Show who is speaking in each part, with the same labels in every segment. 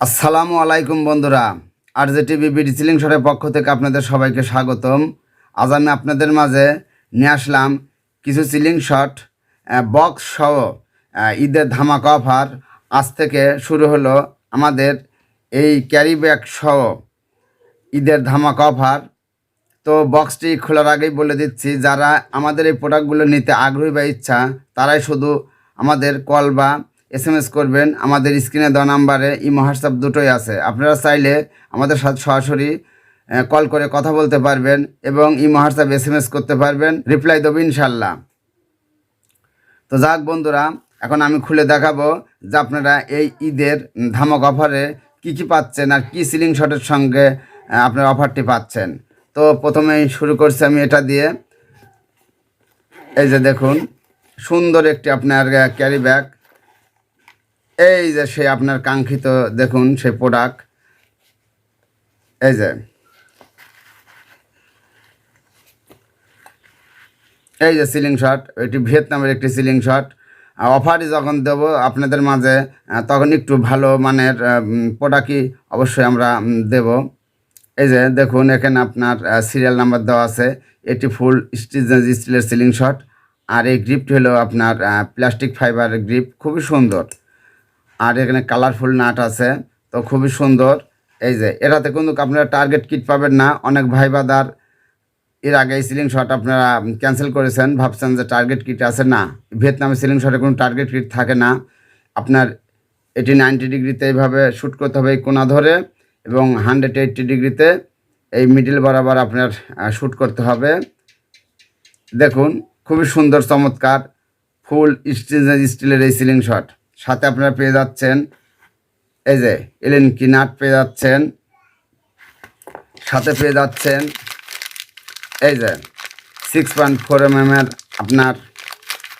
Speaker 1: আসসালামু আলাইকুম বন্ধুরা। আর যে টিভি বিডি সিলিং শটের পক্ষ থেকে আপনাদের সবাইকে স্বাগতম। আজ আমি আপনাদের মাঝে নিয়ে আসলাম কিছু সিলিং শট বক্স সহ ঈদের ধামাকা অফার আজ থেকে শুরু হলো আমাদের এই ক্যারি ব্যাগ সহ ঈদের ধামাকা অফার তো বক্সটি খোলার আগেই বলে দিচ্ছি, যারা আমাদের এই প্রোডাক্টগুলো নিতে আগ্রহী বা ইচ্ছা, তারাই শুধু আমাদের কল বা এস এম এস করবেন, আমাদের স্ক্রিনে দেওয়া নাম্বারে ইমো, হোয়াটসঅ্যাপ দুটোই আছে। আপনারা চাইলে আমাদের সাথে সরাসরি কল করে কথা বলতে পারবেন এবং Imo, WhatsApp S M S করতে পারবেন। রিপ্লাই দেবো ইনশাল্লাহ তো যাক বন্ধুরা, এখন আমি খুলে দেখাবো যে আপনারা এই ঈদের ধামক অফারে কি কি পাচ্ছেন আর কি সিলিং শটের সঙ্গে আপনার অফারটি পাচ্ছেন। তো প্রথমেই শুরু করছি আমি এটা দিয়ে। এই যে দেখুন, সুন্দর একটি আপনার ক্যারি ব্যাগ এই যে সে আপনার কাঙ্ক্ষিত, দেখুন সে প্রোডাক্ট এই যে। এই যে সিলিং শট এটি ভিয়েতনামের একটি সিলিং শট অফারই যখন দেব আপনাদের মাঝে তখন একটু ভালো মানের প্রোডাক্টই অবশ্যই আমরা দেব। এই যে দেখুন, এখানে আপনার সিরিয়াল নাম্বার দেওয়া আছে। এটি ফুল স্টিচ স্টিলের সিলিং শট আর এই গ্রিপটি হলো আপনার প্লাস্টিক ফাইবারের গ্রিপ খুবই সুন্দর। আর এখানে কালারফুল নাট আছে, তো খুবই সুন্দর। এই যে, এটাতে কিন্তু আপনারা টার্গেট কিট পাবেন না, অনেক ভাই বাদার। এর আগে এই সিলিং শট আপনারা ক্যান্সেল করেছেন, ভাবছেন যে টার্গেট কিট আছে, না। ভিয়েতনামে সিলিং শটে কোনো টার্গেট কিট থাকে না। আপনার এটি নাইনটি ডিগ্রিতে এইভাবে শ্যুট করতে হবে এই কোনা ধরে এবং হান্ড্রেড এইট্টি ডিগ্রিতে এই মিডিল বরাবর আপনার শ্যুট করতে হবে। দেখুন, খুবই সুন্দর, চমৎকার ফুল স্টিল স্টিলের এই সিলিং শট সাথে আপনারা পেয়ে যাচ্ছেন, এই যে এলেন কি নাট পেয়ে যাচ্ছেন, সাথে পেয়ে যাচ্ছেন, এই যে সিক্স পয়েন্ট ফোর এম এর আপনার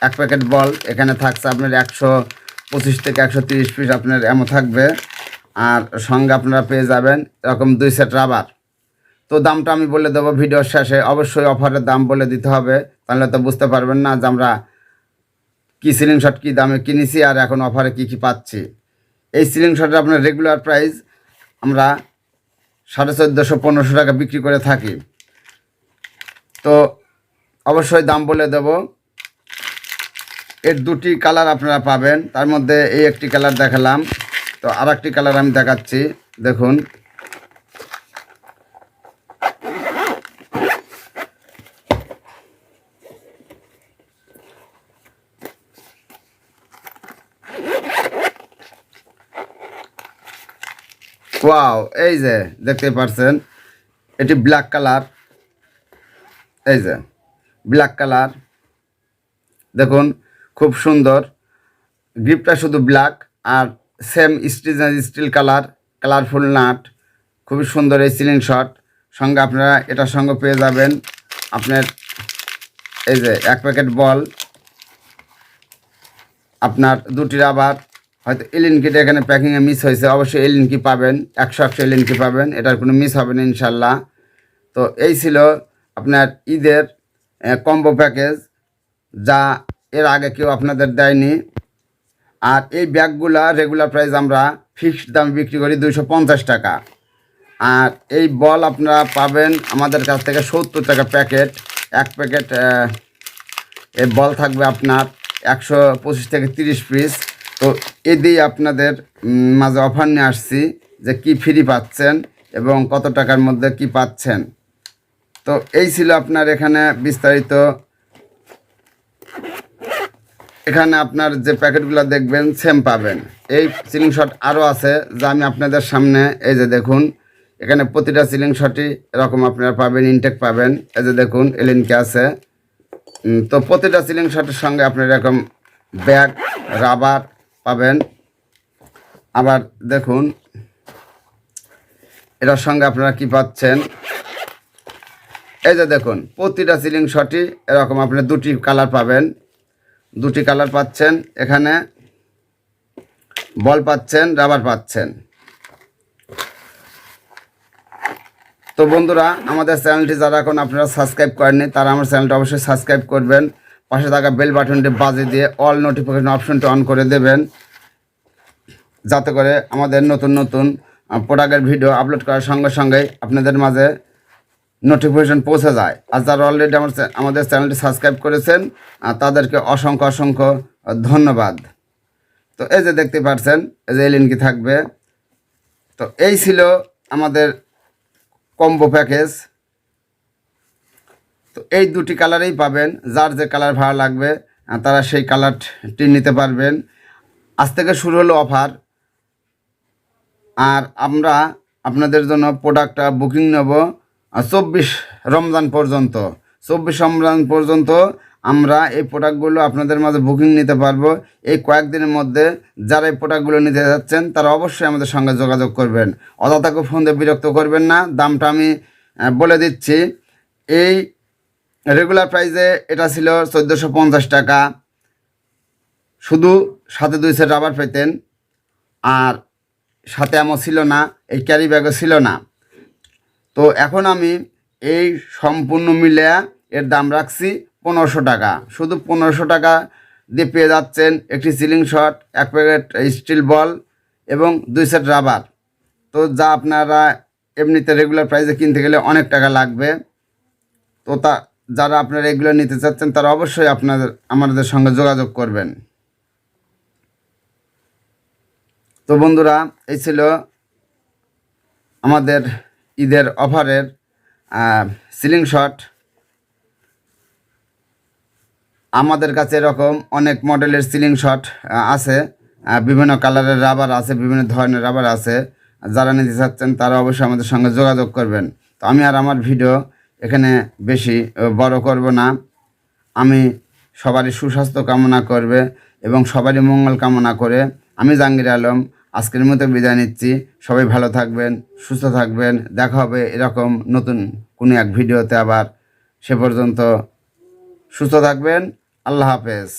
Speaker 1: এক প্যাকেট বল এখানে থাকছে আপনার একশো পঁচিশ থেকে একশো তিরিশ পিস আপনার এমন থাকবে, আর সঙ্গে আপনারা পেয়ে যাবেন এরকম দুই সেট রাবার তো দামটা আমি বলে দেবো ভিডিওর শেষে, অবশ্যই অফারের দাম বলে দিতে হবে, তাহলে তো বুঝতে পারবেন না যে আমরা কী সিলিং শট কী দামে কিনেছি আর এখন অফারে কী কী পাচ্ছি? এই সিলিং শটের আপনার রেগুলার প্রাইস আমরা সাড়ে চোদ্দোশো, পনেরোশো টাকা বিক্রি করে থাকি। তো অবশ্যই দাম বলে দেব। এর দুটি কালার আপনারা পাবেন। তার মধ্যে এই একটি কালার দেখালাম। তো আর একটি কালার আমি দেখাচ্ছি। দেখুন ওয়াও এই যে দেখতে পাচ্ছেন এটি ব্ল্যাক কালার এই যে ব্ল্যাক কালার দেখুন, খুব সুন্দর। গ্রিপটা শুধু ব্ল্যাক আর same steel steel colour colourful nut. খুবই সুন্দর এই সিলিং শট সঙ্গে আপনারা এটার সঙ্গে পেয়ে যাবেন আপনার, এই যে, এক প্যাকেট বল আপনার দুটি রাবার হয়তো এলিনকিটা এখানে প্যাকিংয়ে মিস হয়েছে। অবশ্যই এলিনকি পাবেন? একশো একশো এলিনকি পাবেন? এটার কোনো মিস হবে না, ইনশাল্লাহ। তো এই ছিল আপনার ঈদের কম্বো প্যাকেজ যা এর আগে কেউ আপনাদের দেয়নি। আর এই ব্যাগগুলা রেগুলার প্রাইস আমরা ফিক্সড দাম বিক্রি করি দুশো টাকা। আর এই বল আপনারা পাবেন আমাদের কাছ থেকে সত্তর টাকা প্যাকেট। এক প্যাকেট এই বল থাকবে আপনার একশো পঁচিশ থেকে তিরিশ পিস তো দিয়ে আপনাদের মাঝে অফার নিয়ে আসছি যে কি ফ্রি পাচ্ছেন এবং কত টাকার মধ্যে কি পাচ্ছেন। তো এই ছিল আপনার এখানে বিস্তারিত। এখানে আপনার যে প্যাকেটগুলো দেখবেন সেম পাবেন। এই সিলিং শট আরও আছে, যা আমি আপনাদের সামনে, এই যে দেখুন, এখানে প্রতিটা সিলিং শটই এরকম আপনারা পাবেন ইনটেক পাবেন। এই যে দেখুন এলিনকে আছে। তো প্রতিটা সিলিং শটের সঙ্গে আপনার এরকম ব্যাগ রাবার পাবেন। আবার দেখুন, এটার সঙ্গে আপনারা কি পাচ্ছেন? এই যে দেখুন, প্রতিটা সিলিং শটই এরকম আপনি দুটি কালার পাবেন। দুটি কালার পাচ্ছেন, এখানে বল পাচ্ছেন রাবার পাচ্ছেন। তো বন্ধুরা, আমাদের চ্যানেলটি যারা এখন আপনারা সাবস্ক্রাইব করেননি, তারা আমার চ্যানেলটা অবশ্যই সাবস্ক্রাইব করবেন। পাশে থাকা বেল বাটনটি বাজে দিয়ে অল নোটিফিকেশন অপশনটি অন করে দেবেন। যাতে করে আমাদের নতুন নতুন প্রোডাক্টের ভিডিও আপলোড করার সঙ্গে সঙ্গে আপনাদের মাঝে নোটিফিকেশন পৌঁছে যায়। আর যারা অলরেডি আমার আমাদের চ্যানেলটি সাবস্ক্রাইব করেছেন তাদেরকে অসংখ্য অসংখ্য ধন্যবাদ। তো এই যে দেখতে পাচ্ছেন, এই যে এলিনকি থাকবে। তো এই ছিল আমাদের কম্বো প্যাকেজ তো এই দুটি কালারেই পাবেন, যার যে কালার ভালো লাগবে তারা সেই কালারটি নিতে পারবেন। আজ থেকে শুরু হলো অফার। আর আমরা আপনাদের জন্য প্রোডাক্টটা বুকিং নেব চব্বিশ রমজান পর্যন্ত। চব্বিশ রমজান পর্যন্ত আমরা এই প্রোডাক্টগুলো আপনাদের মাঝে বুকিং নিতে পারব। এই কয়েকদিনের মধ্যে যারা এই প্রোডাক্টগুলো নিতে যাচ্ছেন, তারা অবশ্যই আমাদের সঙ্গে যোগাযোগ করবেন। অযথাকে ফোন দিয়ে বিরক্ত করবেন না। দামটা আমি বলে দিচ্ছি। এই রেগুলার প্রাইসে এটা ছিল চোদ্দোশো পঞ্চাশ টাকা। শুধু সাথে দুই সেট রাবার পেতেন, আর সাথে এমন ছিল না, এই ক্যারি ব্যাগও ছিল না। তো এখন আমি এই সম্পূর্ণ মিলে এর দাম রাখছি পনেরোশো টাকা। শুধু পনেরোশো টাকা দিয়ে পেয়ে যাচ্ছেন একটি সিলিং শট এক প্যাকেট স্টিল বল এবং দুই সেট রাবার তো যা আপনারা এমনিতে রেগুলার প্রাইসে কিনতে গেলে অনেক টাকা লাগবে। তো তা যারা আপনারা এগুলো নিতে চাচ্ছেন, তারা অবশ্যই আপনাদের, আমাদের সঙ্গে যোগাযোগ করবেন। তো বন্ধুরা, এই ছিল আমাদের ঈদের অফারের সিলিং শট আমাদের কাছে এরকম অনেক মডেলের সিলিং শট আছে। বিভিন্ন কালারের রাবার আছে, বিভিন্ন ধরনের রাবার আছে। যারা নিতে চাচ্ছেন, তারা অবশ্যই আমাদের সঙ্গে যোগাযোগ করবেন। তো আমি আর আমার ভিডিও এখানে বেশি বড় করব না। আমি সবারই সুস্বাস্থ্য কামনা করবে এবং সবারই মঙ্গল কামনা করে। আমি জাহাঙ্গীর আলম, আজকের মতো বিদায় নিচ্ছি। সবাই ভালো থাকবেন, সুস্থ থাকবেন। দেখা হবে এরকম নতুন কোনো এক ভিডিওতে আবার। সে পর্যন্ত সুস্থ থাকবেন। আল্লাহ হাফেজ।